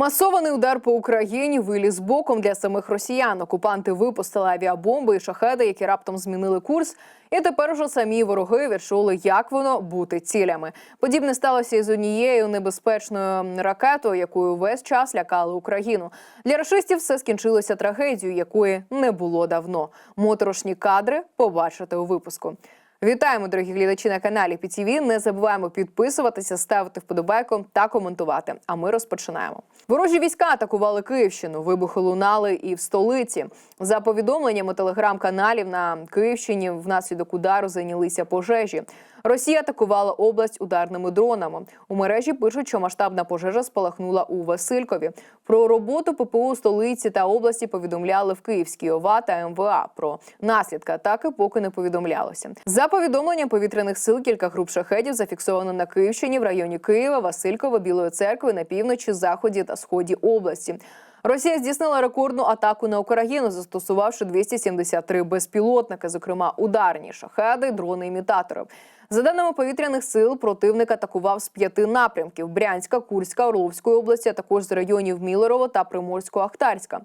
Масований удар по Україні виліз боком для самих росіян. Окупанти випустили авіабомби і шахеди, які раптом змінили курс. І тепер уже самі вороги відчули, як воно бути цілями. Подібне сталося і з однією небезпечною ракетою, якою весь час лякали Україну. Для рашистів все скінчилося трагедією, якої не було давно. Моторошні кадри побачите у випуску. Вітаємо, дорогі глядачі на каналі ПІТІВІ. Не забуваємо підписуватися, ставити вподобайку та коментувати. А ми розпочинаємо. Ворожі війська атакували Київщину. Вибухи лунали і в столиці. За повідомленнями телеграм-каналів на Київщині внаслідок удару зайнялися пожежі. Росія атакувала область ударними дронами. У мережі пишуть, що масштабна пожежа спалахнула у Василькові. Про роботу ППУ столиці та області повідомляли в Київській ОВА та МВА. Про наслідки атаки поки не повідомлялося. За повідомленням повітряних сил, кілька груп шахедів зафіксовано на Київщині в районі Києва, Василькова, Білої церкви на півночі, заході та сході області. Росія здійснила рекордну атаку на Україну, застосувавши 273 безпілотники, зокрема ударні шахеди, дрони імітатори. За даними повітряних сил, противник атакував з п'яти напрямків: Брянська, Курська, Орловської області, а також з районів Мілорова та Приморсько-Ахтарська.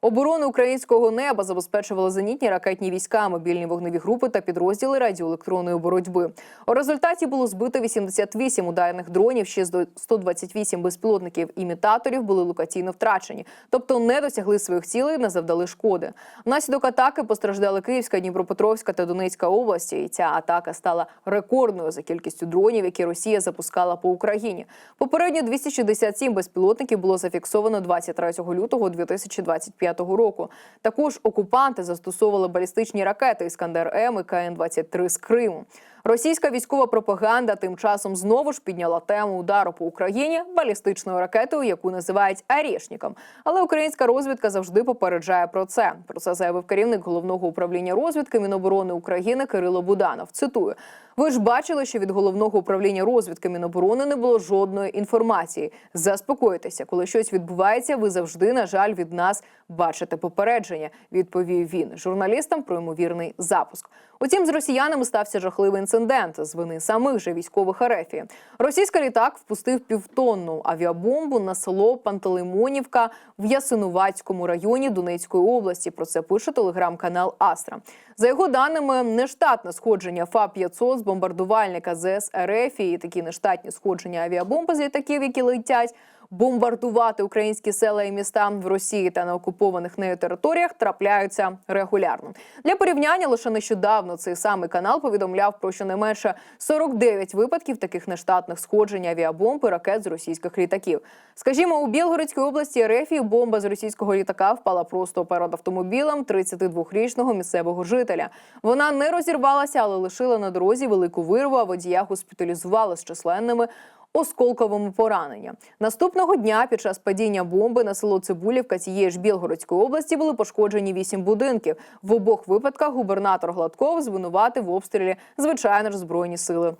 Оборону українського неба забезпечували зенітні ракетні війська, мобільні вогневі групи та підрозділи радіоелектронної боротьби. У результаті було збито 88 ударних дронів, ще 128 безпілотників імітаторів були локаційно втрачені, тобто не досягли своїх цілей, не завдали шкоди. Внаслідок атаки постраждали Київська, Дніпропетровська та Донецька області. І ця атака стала рекордною за кількістю дронів, які Росія запускала по Україні. Попередньо 267 безпілотників було зафіксовано 23 лютого 2025 року. Також окупанти застосовували балістичні ракети Іскандер М і КН 23 з Криму. Російська військова пропаганда тим часом знову ж підняла тему удару по Україні балістичною ракетою, яку називають «Арєшніком». Але українська розвідка завжди попереджає про це. Про це заявив керівник головного управління розвідки Міноборони України Кирило Буданов. Цитую. Ви ж бачили, що від головного управління розвідки Міноборони не було жодної інформації. Заспокойтеся, коли щось відбувається, ви завжди, на жаль, від нас бачите попередження. Відповів він журналістам про ймовірний запуск. Утім, з росіянами стався жахливий інцидент з вини самих же військових Арефії. Російський літак впустив півтонну авіабомбу на село Пантелеймонівка в Ясинуватському районі Донецької області. Про це пише телеграм-канал Астра. За його даними, нештатне сходження фа 500 з бомбардувальника ЗС РФ і такі нештатні сходження авіабомби з літаків, які летять. Бомбардувати українські села і міста в Росії та на окупованих нею територіях трапляються регулярно. Для порівняння лише нещодавно цей самий канал повідомляв про щонайменше 49 випадків таких нештатних сходжень авіабомб і ракет з російських літаків. Скажімо, у Білгородській області РФ бомба з російського літака впала просто перед автомобілем 32-річного місцевого жителя. Вона не розірвалася, але лишила на дорозі велику вирву. А водія госпіталізували з численними осколковими поранення. Наступного дня під час падіння бомби на село Цибулівка цієї ж Білгородської області були пошкоджені вісім будинків. В обох випадках губернатор Гладков звинуватив в обстрілі звичайно ж збройні сили.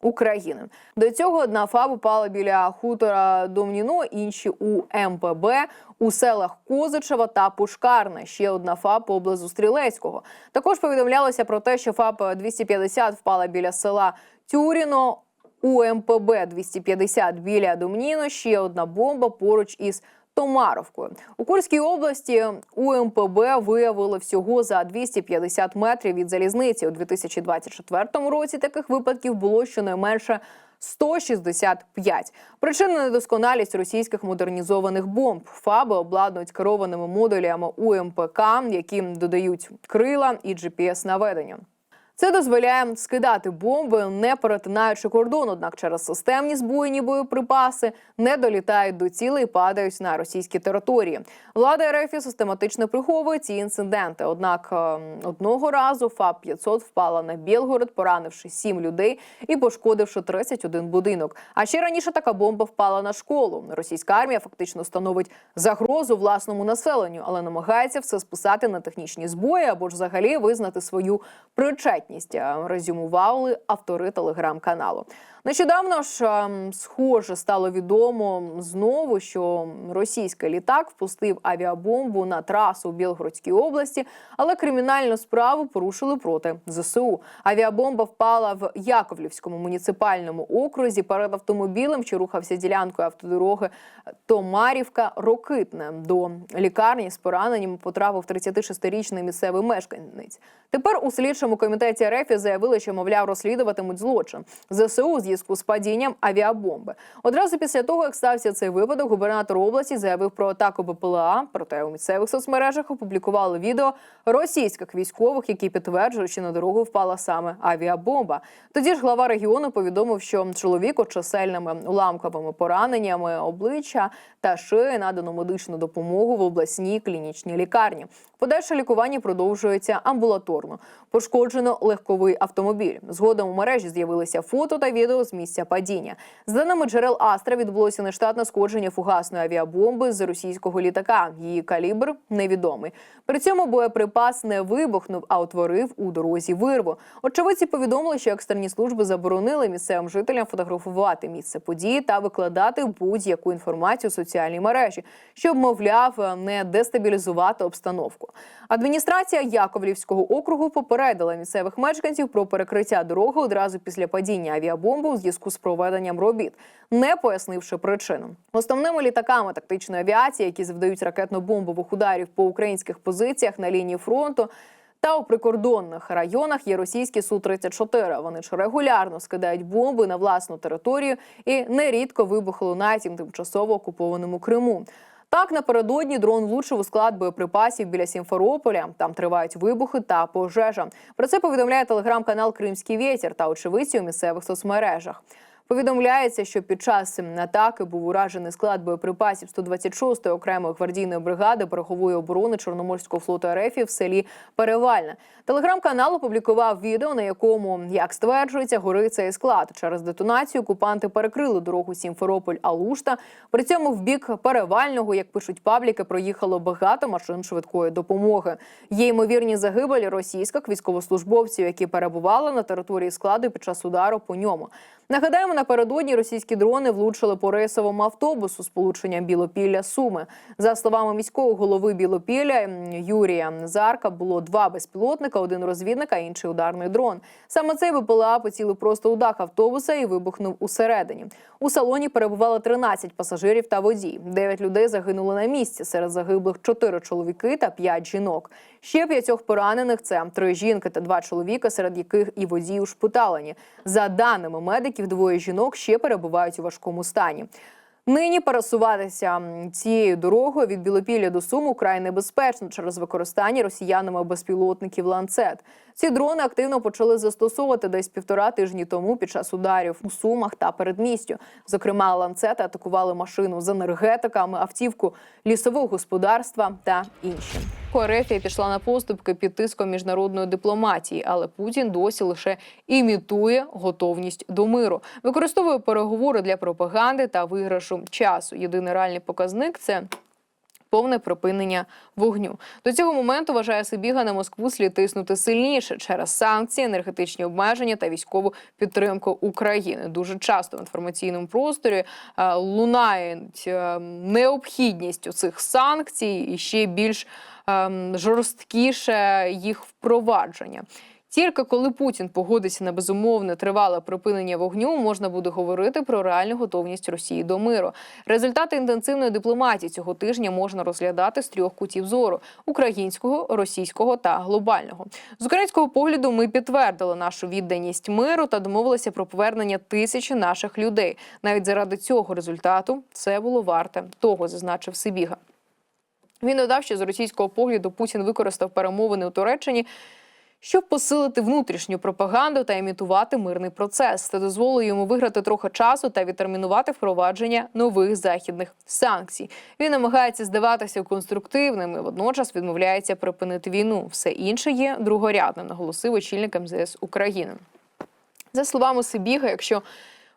України до цього одна ФАБ упала біля хутора Домніно, інші у МПБ у селах Козичева та Пушкарне. Ще одна ФАБ поблизу Стрілецького. Також повідомлялося про те, що ФАБ 250 впала біля села Тюріно. У МПБ 250 біля Домніно ще одна бомба поруч із Томаровкою. У Курській області у МПБ виявили всього за 250 метрів від залізниці. У 2024 році таких випадків було щонайменше 165. Причина недосконалість російських модернізованих бомб. ФАБи обладнують керованими модулями УМПК, які додають крила і gps наведення. Це дозволяє скидати бомби, не перетинаючи кордон. Однак через системні збойні боєприпаси не долітають до цілей і падають на російські території. Влада РФ систематично приховує ці інциденти. Однак ем, одного разу ФАП 500 впала на Білгород, поранивши 7 людей і пошкодивши 31 будинок. А ще раніше така бомба впала на школу. Російська армія фактично становить загрозу власному населенню, але намагається все списати на технічні збої або ж взагалі визнати свою причетність. Резюмували автори телеграм-каналу. Нещодавно ж ем, схоже стало відомо знову, що російський літак впустив авіабомбу на трасу в Білгородській області, але кримінальну справу порушили проти ЗСУ. Авіабомба впала в Яковлівському муніципальному окрузі перед автомобілем, що рухався ділянкою автодороги Томарівка Рокитне. До лікарні з пораненнями потрапив 36-річний місцевий мешканець. Тепер у слідчому комітеті РФ заявили, що мовляв розслідуватимуть злочин ЗСУ у зв'язку з падінням авіабомби. Одразу після того, як стався цей випадок, губернатор області заявив про атаку БПЛА. Проте у місцевих соцмережах опублікували відео російських військових, які підтверджують, що на дорогу впала саме авіабомба. Тоді ж глава регіону повідомив, що чоловіку чисельними уламковими пораненнями обличчя та шиї надано медичну допомогу в обласній клінічній лікарні. Подальше лікування продовжується амбулаторно. Пошкоджено легковий автомобіль. Згодом у мережі з'явилися фото та відео з місця падіння. За даними джерел Астра, відбулося нештатне сходження фугасної авіабомби з російського літака. Її калібр невідомий. При цьому боєприпас не вибухнув, а утворив у дорозі вирву. Очевидці повідомили, що екстрені служби заборонили місцевим жителям фотографувати місце події та викладати будь-яку інформацію у соціальній мережі, щоб, мовляв, не дестабілізувати обстановку. Адміністрація Яковлівського округу попередила місцевих мешканців про перекриття дороги одразу після падіння авіабомби у зв'язку з проведенням робіт, не пояснивши причину. Основними літаками тактичної авіації, які завдають ракетно-бомбових ударів по українських позиціях на лінії фронту. Та у прикордонних районах є російські су 34 Вони ж регулярно скидають бомби на власну територію і нерідко вибухи лунають тимчасово окупованому Криму. Так, напередодні дрон влучив у склад боєприпасів біля Сімферополя. Там тривають вибухи та пожежа. Про це повідомляє телеграм-канал Кримський вітер та очевидці у місцевих соцмережах. Повідомляється, що під час атаки був уражений склад боєприпасів 126-ї окремої гвардійної бригади берегової оборони Чорноморського флоту РФ в селі Перевальне. Телеграм-канал опублікував відео, на якому, як стверджується, горить цей склад. Через детонацію окупанти перекрили дорогу Сімферополь-Алушта. При цьому в бік перевального, як пишуть пабліки, проїхало багато машин швидкої допомоги. Є ймовірні загибелі російських військовослужбовців, які перебували на території складу під час удару по ньому. Нагадаємо, напередодні російські дрони влучили по рейсовому автобусу з Білопілля Суми. За словами міського голови Білопілля Юрія Зарка, було два безпілотника: один розвідник, а інший ударний дрон. Саме цей БПЛА поцілив просто у дах автобуса і вибухнув усередині. У салоні перебувало 13 пасажирів та водій. Дев'ять людей загинули на місці. Серед загиблих чотири чоловіки та п'ять жінок. Ще п'ятьох поранених це три жінки та два чоловіка, серед яких і водії ушпиталені. За даними медиків, двоє жінок ще перебувають у важкому стані. Нині пересуватися цією дорогою від Білопілля до Суму край небезпечно через використання росіянами безпілотників ланцет. Ці дрони активно почали застосовувати десь півтора тижні тому під час ударів у Сумах та передмістю. Зокрема, ланцети атакували машину з енергетиками, автівку лісового господарства та інші. Ерефія пішла на поступки під тиском міжнародної дипломатії, але Путін досі лише імітує готовність до миру, використовує переговори для пропаганди та виграшу часу. Єдиний реальний показник це. Повне припинення вогню до цього моменту вважає Сибіга на Москву слід тиснути сильніше через санкції, енергетичні обмеження та військову підтримку України. Дуже часто в інформаційному просторі е, лунає е, необхідність цих санкцій і ще більш ем, жорсткіше їх впровадження. Тільки коли Путін погодиться на безумовне тривале припинення вогню, можна буде говорити про реальну готовність Росії до миру. Результати інтенсивної дипломатії цього тижня можна розглядати з трьох кутів зору: українського, російського та глобального. З українського погляду ми підтвердили нашу відданість миру та домовилися про повернення тисячі наших людей. Навіть заради цього результату це було варте того, зазначив Сибіга. Він додав, що з російського погляду Путін використав перемовини у Туреччині. Щоб посилити внутрішню пропаганду та імітувати мирний процес, це дозволило йому виграти трохи часу та відтермінувати впровадження нових західних санкцій. Він намагається здаватися конструктивним і водночас відмовляється припинити війну. Все інше є другорядним, наголосив очільник МЗС України. За словами Сибіга, якщо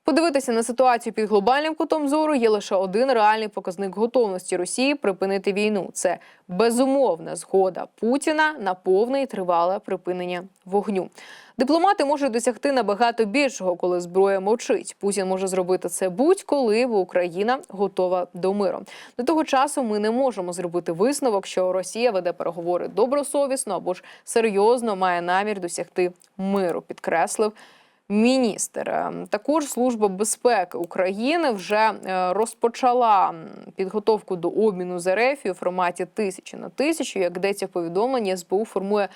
Подивитися на ситуацію під глобальним кутом зору є лише один реальний показник готовності Росії припинити війну. Це безумовна згода Путіна на повне і тривале припинення вогню. Дипломати можуть досягти набагато більшого, коли зброя мовчить. Путін може зробити це будь-коли, бо Україна готова до миру. До того часу ми не можемо зробити висновок, що Росія веде переговори добросовісно або ж серйозно має намір досягти миру. Підкреслив міністр. Е, Також служба безпеки України вже е, розпочала підготовку до обміну з РФ у форматі тисячі на тисячу. Як йдеться в повідомленні, СБУ формує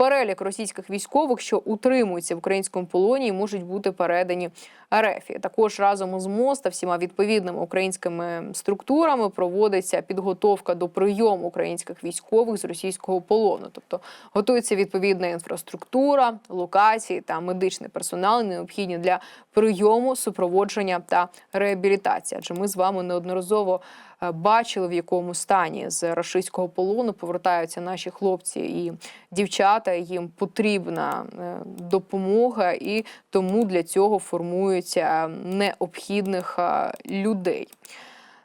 перелік російських військових, що утримуються в українському полоні, можуть бути передані РФ. Також разом із МОЗ та всіма відповідними українськими структурами проводиться підготовка до прийому українських військових з російського полону. Тобто готується відповідна інфраструктура, локації та медичний персонал, необхідні для прийому, супроводження та реабілітації. Адже ми з вами неодноразово бачили, в якому стані з рашистського полону повертаються наші хлопці і дівчата. Їм потрібна е, допомога, і тому для цього формуються необхідних е, людей.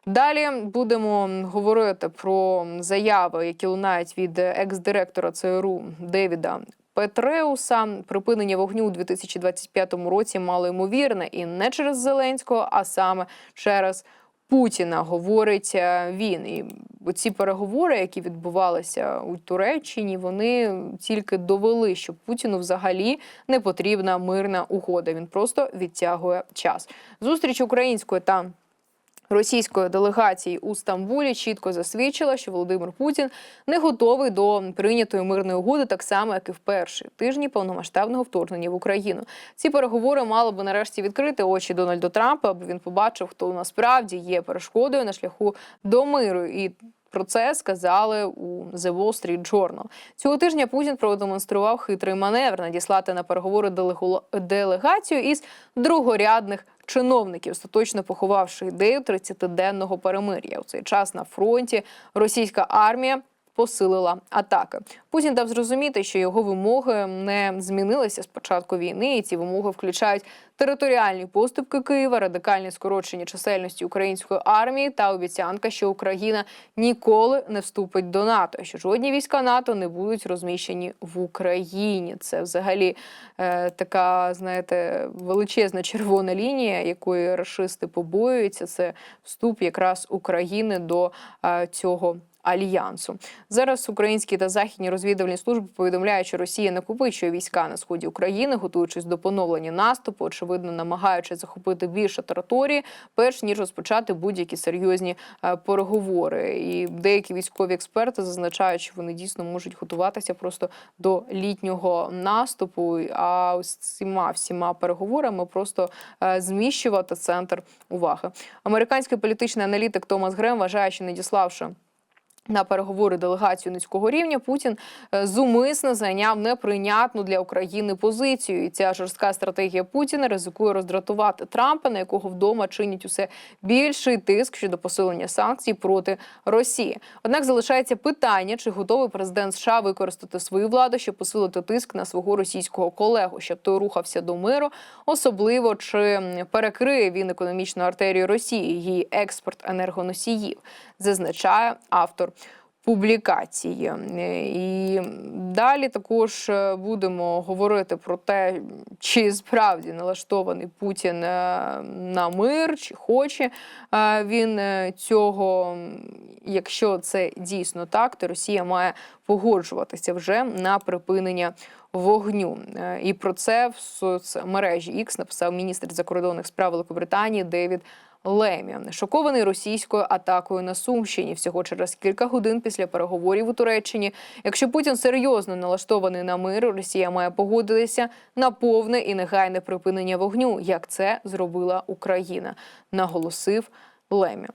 Далі будемо говорити про заяви, які лунають від екс-директора ЦРУ Девіда. Петреуса припинення вогню у 2025 році мало ймовірне і не через Зеленського, а саме через Путіна, говорить е, він. І ці переговори, які відбувалися у Туреччині, вони тільки довели, що Путіну взагалі не потрібна мирна угода. Він просто відтягує час. Зустріч української та Російської делегації у Стамбулі чітко засвідчила, що Володимир Путін не готовий до прийнятої мирної угоди, так само як і в перші тижні повномасштабного вторгнення в Україну. Ці переговори мали би нарешті відкрити очі Дональду Трампа, аби він побачив, хто насправді є перешкодою на шляху до миру і. Про це сказали у The Wall Street Journal. Цього тижня Путін продемонстрував хитрий маневр надіслати на переговори делегу- делегацію із другорядних чиновників, остаточно поховавши ідею 30-денного перемир'я. У цей час на фронті російська армія. Посилила атаки. Путін дав зрозуміти, що його вимоги не змінилися з початку війни, і ці вимоги включають територіальні поступки Києва, радикальне скорочення чисельності української армії та обіцянка, що Україна ніколи не вступить до НАТО, що жодні війська НАТО не будуть розміщені в Україні. Це взагалі е, така, знаєте, величезна червона лінія, якої рашисти побоюються. Це вступ якраз України до е, цього. Альянсу зараз українські та західні розвідувальні служби повідомляють, що Росія накопичує війська на сході України, готуючись до поновлення наступу, очевидно, намагаючись захопити більше території, перш ніж розпочати будь-які серйозні е, переговори. І деякі військові експерти зазначають, що вони дійсно можуть готуватися просто до літнього наступу. А ось цими всіма переговорами просто е, зміщувати центр уваги. Американський політичний аналітик Томас Грем вважає, що надіславши на переговори делегацію низького рівня Путін е, зумисно зайняв неприйнятну для України позицію. І ця жорстка стратегія Путіна ризикує роздратувати Трампа, на якого вдома чинять усе більший тиск щодо посилення санкцій проти Росії. Однак залишається питання, чи готовий президент США використати свою владу, щоб посилити тиск на свого російського колегу, щоб той рухався до миру, особливо чи перекриє він економічну артерію Росії, її експорт енергоносіїв, зазначає автор публікації. Е, І далі також е, будемо говорити про те, чи справді налаштований Путін е, на мир, чи хоче він цього. Якщо це дійсно так, то Росія має погоджуватися вже на припинення вогню. І про це в соцмережі X написав міністр закордонних справ Великобританії Девід Лемі, шокований російською атакою на Сумщині всього через кілька годин після переговорів у Туреччині. Якщо Путін серйозно налаштований на мир, Росія має погодитися на повне і негайне припинення вогню, як це зробила Україна, наголосив Лемі.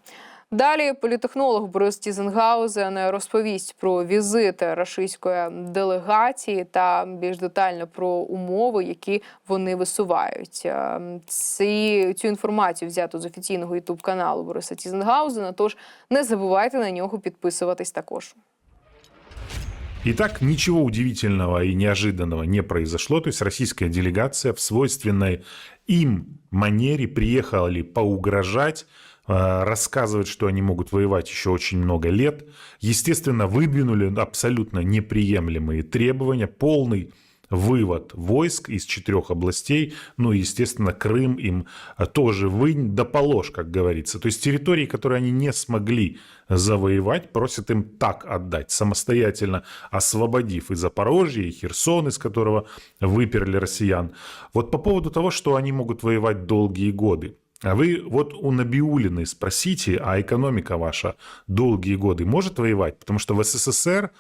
Далі політехнолог Борис Тізенгаузен розповість про візити рашистської делегації та більш детально про умови, які вони висувають. Е, Ці, цю інформацію взято з офіційного ютуб каналу Бориса Тізенгаузена. Тож не забувайте на нього підписуватись також. Итак, ничего удивительного и неожиданного не произошло. То есть российская делегация в свойственной им манере приехали поугрожать, э, рассказывать, что они могут воевать еще очень много лет. Естественно, выдвинули абсолютно неприемлемые требования, полный вывод войск из четырех областей, ну и, естественно, Крым им э, тоже вынь да положь, как говорится. То есть территории, которые они не смогли завоевать, просят им так отдать, самостоятельно освободив и Запорожье, и Херсон, из которого выперли россиян. Вот по поводу того, что они могут воевать долгие годы. А вы вот у Набиулиной спросите, а экономика ваша долгие годы может воевать? Потому что в СССР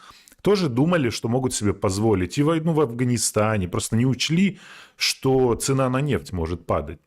тоже думали, что могут себе позволить и войну в Афганистане, просто не учли, что цена на нефть может падать.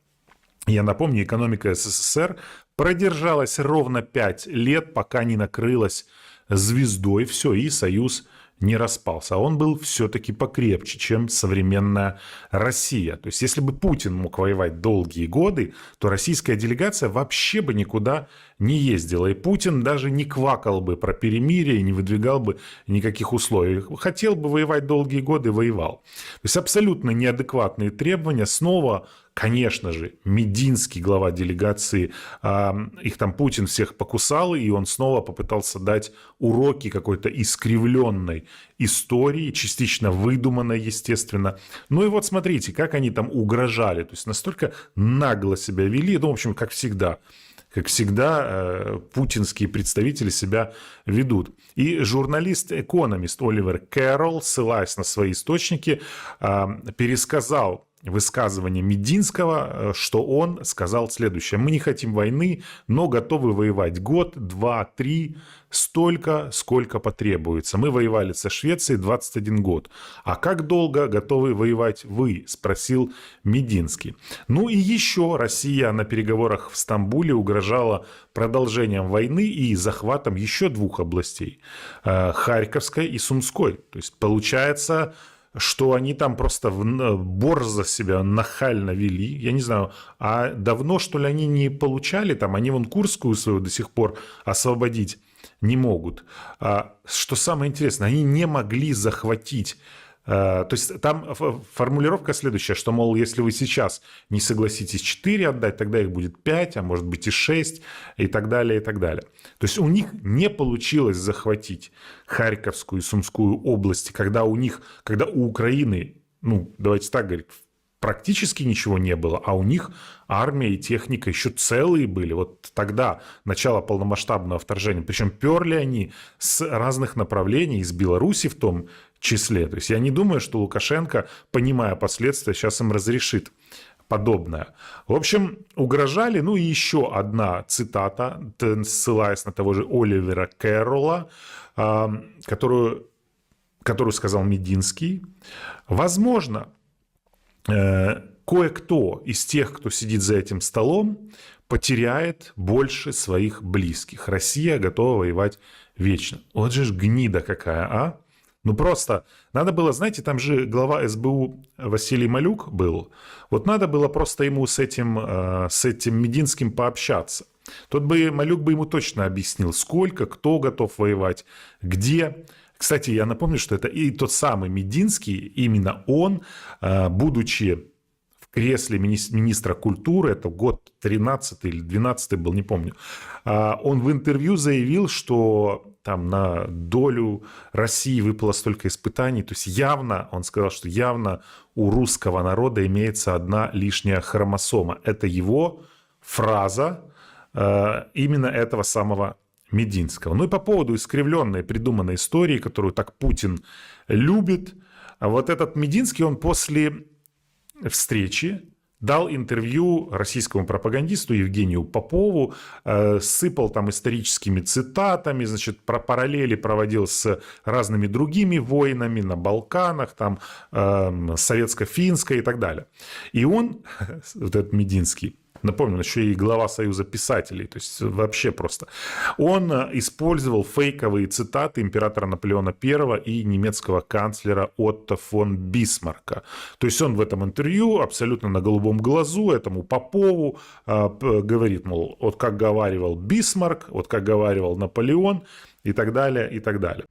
Я напомню, экономика СССР продержалась ровно 5 лет, пока не накрылась звездой, все, и Союз не распался. А он был все-таки покрепче, чем современная Россия. То есть, если бы Путин мог воевать долгие годы, то российская делегация вообще бы никуда не ездила. И Путин даже не квакал бы про перемирие, не выдвигал бы никаких условий. Хотел бы воевать долгие годы, воевал. То есть, абсолютно неадекватные требования. Снова конечно же, Мединский, глава делегации, их там Путин всех покусал, и он снова попытался дать уроки какой-то искривленной истории, частично выдуманной, естественно. Ну и вот смотрите, как они там угрожали, то есть настолько нагло себя вели, ну, в общем, как всегда как всегда, э, путинские представители себя ведут. И журналист-экономист Оливер Кэрролл, ссылаясь на свои источники, пересказал высказывание Мединского, э, что он сказал следующее. Мы не хотим войны, но готовы воевать год, два, три, столько, сколько потребуется. Мы воевали со Швецией 21 год. А как долго готовы воевать вы? Спросил Мединский. Ну и еще Россия на переговорах в Стамбуле угрожала продолжением войны и захватом еще двух областей. Э, Харьковской и Сумской. То есть получается что они там просто борзо себя нахально вели. Я не знаю, а давно, что ли, они не получали там, они вон Курскую свою до сих пор освободить не могут. А, что самое интересное, они не могли захватить то есть там формулировка следующая, что, мол, если вы сейчас не согласитесь 4 отдать, тогда их будет 5, а может быть и 6, и так далее, и так далее. То есть у них не получилось захватить Харьковскую и Сумскую области, когда у них, когда у Украины, ну, давайте так говорить, практически ничего не было, а у них армия и техника еще целые были. Вот тогда, начало полномасштабного вторжения. Причем перли они с разных направлений, из Беларуси в том числе. То есть я не думаю, что Лукашенко, понимая последствия, сейчас им разрешит подобное. В общем, угрожали, ну и еще одна цитата, ссылаясь на того же Оливера Кэрролла, которую, которую сказал Мединский. Возможно, Э, кое-кто из тех, кто сидит за этим столом, потеряет больше своих близких. Россия готова воевать вечно. Вот же ж гнида какая, а? Ну просто, надо было, знаете, там же глава СБУ Василий Малюк был. Вот надо было просто ему с этим, э, с этим Мединским пообщаться. Тот бы, Малюк бы ему точно объяснил, сколько, кто готов воевать, где. Кстати, я напомню, что это и тот самый Мединский, именно он, э, будучи в кресле министра культуры, это год 13 или 12 был, не помню, э, он в интервью заявил, что там на долю России выпало столько испытаний. То есть явно, он сказал, что явно у русского народа имеется одна лишняя хромосома. Это его фраза э, именно этого самого Мединского. Ну и по поводу искривленной придуманной истории, которую так Путин любит, вот этот Мединский, он после встречи дал интервью российскому пропагандисту Евгению Попову, э, сыпал там историческими цитатами, значит, про параллели проводил с разными другими войнами на Балканах, там, э, советско-финской и так далее. И он, вот этот Мединский, напомню, он еще и глава Союза писателей, то есть вообще просто. Он э, использовал фейковые цитаты императора Наполеона I и немецкого канцлера Отто фон Бисмарка. То есть он в этом интервью абсолютно на голубом глазу этому Попову э, говорит, мол, вот как говаривал Бисмарк, вот как говаривал Наполеон и так далее, и так далее.